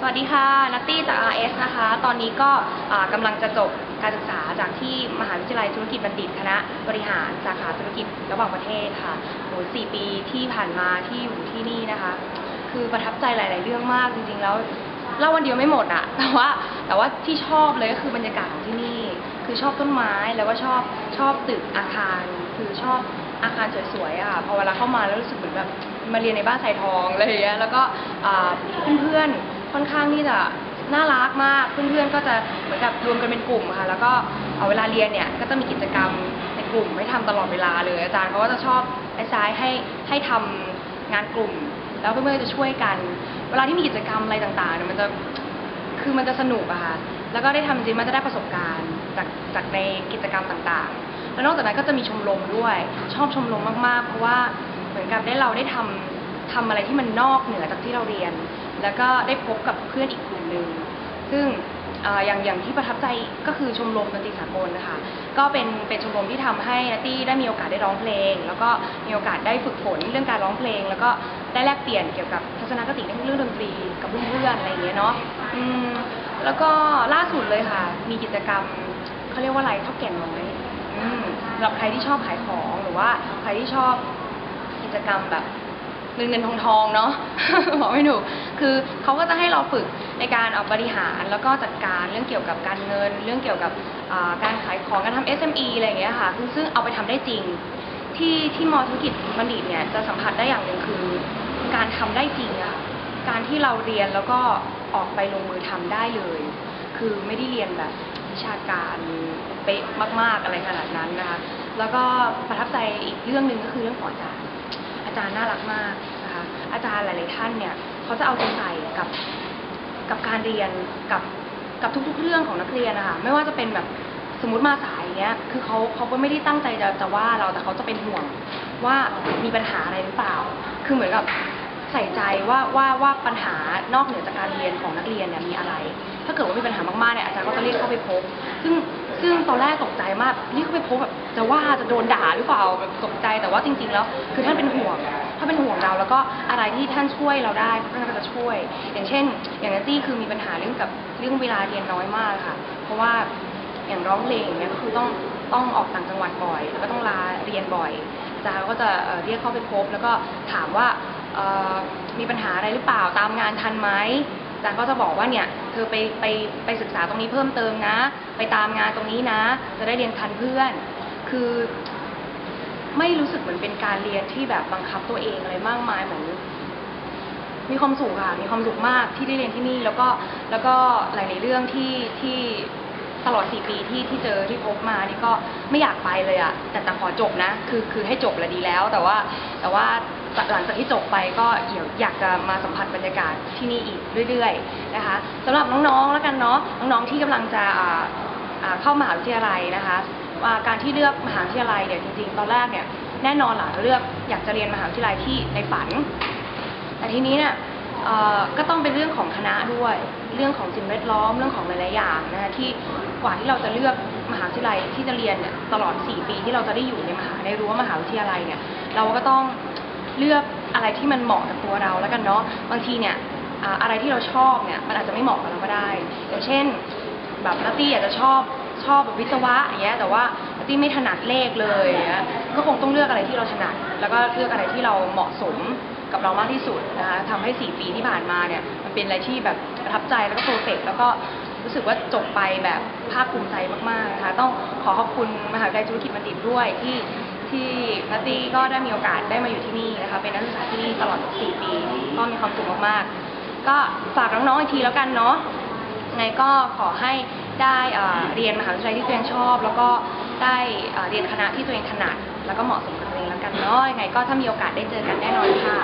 สวัสดีค่ะ นัตตี้จาก RS นะคะ ตอนนี้ก็กำลังจะจบการศึกษาจากที่มหาวิทยาลัยธุรกิจบัณฑิตคณะบริหารสาขาธุรกิจระหว่างประเทศค่ะโหสี่ปีที่ผ่านมาที่อยู่ที่นี่นะคะ คือประทับใจหลาย ๆ เรื่องมากจริง ๆ แล้วเล่าวันเดียวไม่หมดอะแต่ว่าแต่ว่าที่ชอบเลยก็คือบรรยากาศของที่นี่ คือชอบต้นไม้แล้วก็ชอบชอบตึกอาคาร คือชอบอาคารสวยๆอะค่ะพอเวลาเข้ามาแล้วรู้สึกเหมือนแบบมาเรียนในบ้านสายทองอะไรอย่างเงี้ยแล้วก็เพื่อนๆ ค่อนข้างที่จะน่ารักมาก เพื่อนๆก็จะเหมือนกับรวมกันเป็นกลุ่มค่ะ แล้วก็เอาเวลาเรียนเนี่ยก็จะมีกิจกรรมในกลุ่มให้ทำตลอดเวลาเลย อาจารย์เขาก็จะชอบไอ้ซ้ายให้ให้ทำงานกลุ่ม แล้วเพื่อนๆก็จะช่วยกัน เวลาที่มีกิจกรรมอะไรต่างๆเนี่ยมันจะคือมันจะสนุกอะค่ะ แล้วก็ได้ทำจริงมันจะได้ประสบการณ์จากจากในกิจกรรมต่างๆ แล้วนอกจากนั้นก็จะมีชมรมด้วย ชอบชมรมมากๆ เพราะว่าเหมือนกับได้เราได้ทำ ทำอะไรที่มันนอกเหนือจากที่เราเรียน แล้วก็ได้พบกับเพื่อนอีกกลุ่มหนึ่งซึ่งเอ่ออย่างอย่างที่ประทับใจก็คือชมรมดนตรีสากลนะคะ ก็เป็นเป็นชมรมที่ทำให้นัตตี้ได้มีโอกาสได้ร้องเพลง แล้วก็มีโอกาสได้ฝึกฝนเรื่องการร้องเพลง แล้วก็ได้แลกเปลี่ยนเกี่ยวกับทัศนคติในเรื่องดนตรีกับเพื่อนๆอะไรอย่างเงี้ยเนาะอืมแล้วก็ล่าสุดเลยค่ะ มีกิจกรรมเขาเรียกว่าอะไรเท่าแก่น้อยอืมสำหรับใครที่ชอบขายของหรือว่าใครที่ชอบกิจกรรมแบบ เงินเงินทองทองเนาะ บอกไม่ถูกคือเขาก็จะให้เราฝึกในการเอาบริหารแล้วก็จัดการเรื่องเกี่ยวกับการเงิน เรื่องเกี่ยวกับการขายของการทำ SME อะไรอย่างเงี้ยค่ะซึ่งเอาไปทำได้จริง ที่ที่มอธุรกิจบัณฑิตเนี่ยจะสัมผัสได้อย่างหนึ่งคือ การทำได้จริงอะการที่เราเรียนแล้วก็ออกไปลงมือทำได้เลย คือไม่ได้เรียนแบบวิชาการเป๊ะมาก ๆอะไรขนาดนั้นนะคะแล้วก็ประทับใจอีกเรื่องหนึ่งก็คือเรื่องของอาจารย์ จารย์น่ารักมากนะคะอาจารย์หลายๆท่านเนี่ยเขาจะเอาใจใส่กับกับการเรียนกับกับทุก ๆ เรื่องของนักเรียนนะคะไม่ว่าจะเป็นแบบสมมติมาสายอย่างเงี้ยคือเขาเขาก็ไม่ได้ตั้งใจจะจะว่าเราแต่เขาจะเป็นห่วงว่ามีปัญหาอะไรหรือเปล่า คือเหมือนกับใส่ใจว่าว่าว่าปัญหานอกเหนือจากการเรียนของนักเรียนเนี่ยมีอะไร ถ้าเกิดว่ามีปัญหามากๆเนี่ยอาจารย์ก็จะเรียกเข้าไปพบ ซึ่ง ซึ่งตอนแรกตกใจมากเรียกเข้าไปพบแบบจะว่าจะโดนด่าหรือเปล่าแบบตกใจแต่ว่าจริง ๆ แล้ว คือท่านเป็นห่วงถ้าเป็นห่วงเราแล้วก็อะไรที่ท่านช่วยเราได้ท่านก็จะช่วย อย่างเช่น อย่างนันตี้คือมีปัญหาเรื่องกับเรื่องเวลาเรียนน้อยมากค่ะ เพราะว่าอย่างร้องเพลงเงี้ยก็คือต้องต้องออกต่างจังหวัดบ่อย แล้วก็ต้องลาเรียนบ่อยอาจารย์ก็จะเรียกเข้าไปพบ แล้วก็ถามว่ามีปัญหาอะไรหรือเปล่าตามงานทันไหม อาจารย์ก็จะบอกว่าเนี่ยเธอไปไปไปศึกษาตรงนี้เพิ่มเติมนะ ไปตามงานตรงนี้นะ จะได้เรียนทันเพื่อน คือไม่รู้สึกเหมือนเป็นการเรียนที่แบบบังคับตัวเองอะไรมากมายเหมือนมีความสุขค่ะ มีความสุขมากที่ได้เรียนที่นี่แล้วก็แล้วก็หลาย ๆ เรื่องที่ที่ตลอดสี่ปีที่ที่เจอที่พบมานี่ก็ไม่อยากไปเลยอะแต่แต่ขอจบนะ คือคือให้จบแล้วดีแล้ว แต่ว่าแต่ว่า หลังจากที่จบไปก็เดี๋ยวอยากจะมาสัมผัสบรรยากาศที่นี่อีกเรื่อยๆนะคะสำหรับน้องๆแล้วกันเนาะน้องๆที่กำลังจะเข้ามหาวิทยาลัยนะคะการที่เลือกมหาวิทยาลัยเนี่ยจริงๆ ตอนแรกเนี่ยแน่นอนหล่ะเลือกอยากจะเรียนมหาวิทยาลัยที่ในฝัน แต่ทีนี้เนี่ยก็ต้องเป็นเรื่องของคณะด้วย เรื่องของสิ่งแวดล้อมเรื่องของหลายๆอย่างนะคะที่กว่าที่เราจะเลือกมหาวิทยาลัยที่จะเรียนเนี่ยตลอด 4 ปีที่เราจะได้อยู่ในมหาในรั้วมหาวิทยาลัยเนี่ยเราก็ต้อง เลือกอะไรที่มันเหมาะกับตัวเราแล้วกันเนาะบางทีเนี่ยอ่าอะไรที่เราชอบเนี่ยมันอาจจะไม่เหมาะกับเราก็ได้อย่างเช่น แบบนัตตี้อาจจะชอบชอบแบบวิศวะอย่างเงี้ยแต่ว่านัตตี้ไม่ถนัดเลขเลยอย่างเงี้ยก็คงต้องเลือกอะไรที่เราถนัด แล้วก็เลือกอะไรที่เราเหมาะสมกับเรามากที่สุดนะคะทำให้ 4 ปีที่ผ่านมาเนี่ยมันเป็นอะไรที่แบบประทับใจแล้วก็เพอร์เฟกแล้วก็รู้สึกว่าจบไปแบบภาคภูมิใจมากๆนะคะต้องขอขอบคุณมหาวิทยาลัยธุรกิจบัณฑิตด้วยที่ ที่นัตตี้ก็ได้มีโอกาสได้มาอยู่ที่นี่นะคะ เป็นนักศึกษาที่นี่ตลอด 4 ปี ก็มีความสุขมากๆ ก็ฝากน้องๆอีกทีแล้วกันเนาะไงก็ขอให้ได้เรียนมหาวิทยาลัยที่ตัวเองชอบ แล้วก็ได้เอ่อเรียนคณะที่ตัวเองถนัด แล้วก็เหมาะสมกับตัวเองแล้วกันเนาะยังไงก็ถ้ามีโอกาสได้เจอกันแน่นอนค่ะ